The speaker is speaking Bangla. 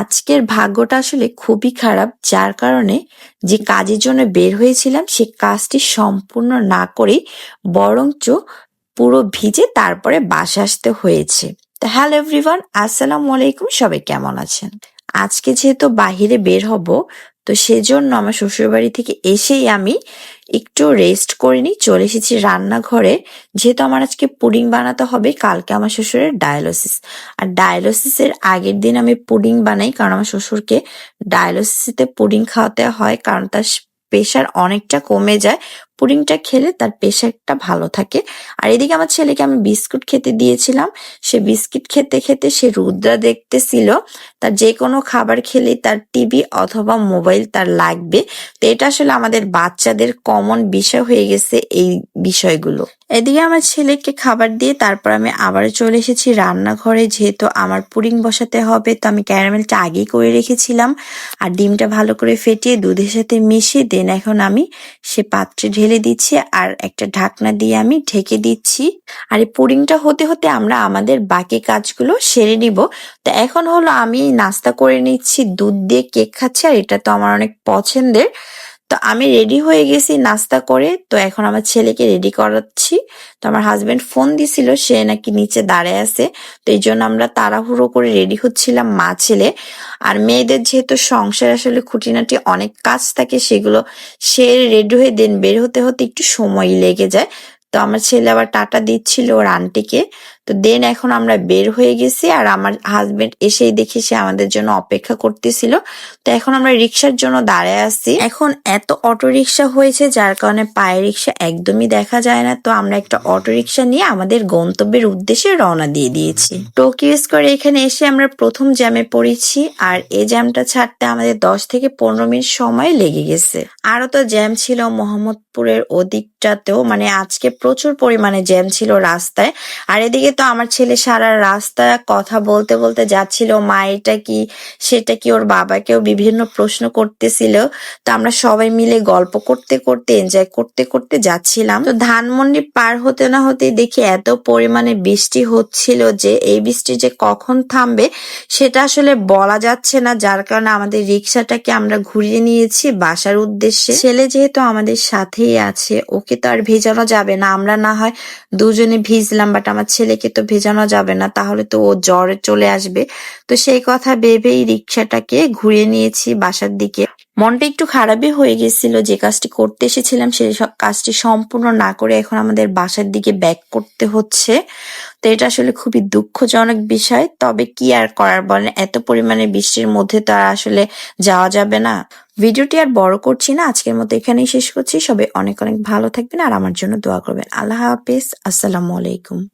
আজকের ভাগ্যটা আসলে খুবই খারাপ, যার কারণে যে কাজের জন্য বের হয়েছিলাম, সে কাজটি সম্পূর্ণ না করেই বরঞ্চ পুরো ভিজে তারপরে বাসা আসতে হয়েছে। হ্যালো এভরিওয়ান, আসসালাম আলাইকুম, সবাই কেমন আছেন? আজকে যেহেতু বাহিরে বের হব তো সেজন্য আমার শ্বশুরবাড়ি থেকে এসেই আমি একটু রেস্ট করে নিই, চলে এসেছি রান্নাঘরে। যেহেতু আমার আজকে পুডিং বানাতে হবে, কালকে আমার শ্বশুরের ডায়ালোসিস আর ডায়ালোসিসের আগের দিন আমি পুডিং বানাই, কারণ আমার শ্বশুরকে ডায়ালোসিসে পুডিং খাওয়াতে হয়, কারণ তার প্রেশার অনেকটা কমে যায়। পুডিংটা খেলে তার প্রেশারটা ভালো থাকে। আর এদিকে আমার ছেলেকে আমি বিস্কুট খেতে দিয়েছিলাম। সে বিস্কিট খেতে খেতে সে রুদ্রা দেখতেছিল। তার যে কোনো খাবার খেলেই তার টিভি অথবা মোবাইল তার লাগবে। তো এটা আসলে আমাদের বাচ্চাদের কমন বিষয় হয়ে গেছে এই বিষয়গুলো। এদিকে আমার ছেলেকে খাবার দিয়ে তারপর আমি আবার চলে এসেছি রান্নাঘরে। যেহেতু আমার পুডিং বসাতে হবে, তো আমি ক্যারামেলটা আগেই করে রেখেছিলাম। আর ডিমটা ভালো করে ফেটিয়ে দুধের সাথে মিশিয়ে দেন এখন আমি সে পাত্রে ঢেলে দিচ্ছি আর একটা ঢাকনা দিয়ে আমি ঢেকে দিচ্ছি। আর এই পুডিংটা হতে হতে আমরা আমাদের বাকি কাজগুলো সেরে নিব। তো এখন হলো আমি নাস্তা করে নিচ্ছি, দুধ দিয়ে কেক খাচ্ছি আর এটা তো আমার অনেক পছন্দের। তো আমি রেডি হয়ে গেছি নাস্তা করে। তো এখন আমার ছেলেকে রেডি করাচ্ছি। তো আমার হাজবেন্ড ফোন দিছিল, সে নাকি নিচে দাঁড়ায় আছে। তো এই জন্য আমরা তাড়াহুড়ো করে রেডি হচ্ছিলাম মা, ছেলে। আর মেয়েদের যেহেতু সংসার আসলে খুঁটিনাটি অনেক কাজ থাকে, সেগুলো সে রেডি হয়ে দেন বের হতে হতে একটু সময় লেগে যায়। তো আমার ছেলে আবার টাটা দিচ্ছিল ওর আন্টিকে তো দেন এখন আমরা বের হয়ে গেছি আর আমার হাজবেন্ড এসেই দেখি সে আমাদের জন্য অপেক্ষা করতেছিল। তো এখন আমরা রিক্সার জন্য দাঁড়ায় আছি। এখন এত অটো রিক্সা হয়েছে যার কারণে পায়ে রিক্সা একদমই দেখা যায় না। তো আমরা একটা অটো রিক্সা নিয়ে আমাদের গন্তব্যের উদ্দেশ্যে রওনা দিয়ে দিয়েছি। টোকিও স্কোয়ার এখানে এসে আমরা প্রথম জ্যামে পড়েছি আর এই জ্যামটা ছাড়তে আমাদের দশ থেকে পনেরো মিনিট সময় লেগে গেছে। আরও তো জ্যাম ছিল মোহাম্মদপুরের ওদিকটাতেও মানে আজকে প্রচুর পরিমাণে জ্যাম ছিল রাস্তায়। আর এদিকে তো আমার ছেলে সারা রাস্তা কথা বলতে বলতে যাচ্ছিল, মা, এটা কি? সেটা কি ওর বাবাকেও বিভিন্ন প্রশ্ন করতেছিল? তো আমরা সবাই মিলে গল্প করতে করতে এনজয় করতে করতে যাচ্ছিলাম। তো ধানমন্ডি পার হতে না হতে দেখি এত পরিমাণে বৃষ্টি হচ্ছিল যে এই বৃষ্টি যে কখন থামবে সেটা আসলে বলা যাচ্ছে না, যার কারণে আমাদের রিক্সাটাকে আমরা ঘুরিয়ে নিয়েছি বাসার উদ্দেশ্যে। ছেলে যেহেতু আমাদের সাথেই আছে, ওকে তো আর ভেজানো যাবে না। আমরা না হয় দুজনে ভিজলাম বাট আমার ছেলেকে তো ভেজানো যাবে না, তাহলে তো ও জ্বরে চলে আসবে। তো সেই কথা ভেবেই রিক্সাটাকে ঘুরিয়ে নিয়েছি বাসার দিকে। মনটা একটু খারাপই হয়ে গেছিল, যে কাজটি করতে এসেছিলাম সেই কাজটি সম্পূর্ণ না করে এখন আমাদের বাসার দিকে ব্যাক করতে হচ্ছে। তো এটা আসলে খুবই দুঃখজনক বিষয়, তবে কি আর করার বলেন, এত পরিমাণে বৃষ্টির মধ্যে তো আর আসলে যাওয়া যাবে না। ভিডিওটি আর বড় করছি না, আজকের মতো এখানেই শেষ করছি। সবাই অনেক অনেক ভালো থাকবেন আর আমার জন্য দোয়া করবেন। আল্লাহ হাফেজ, আসসালামু আলাইকুম।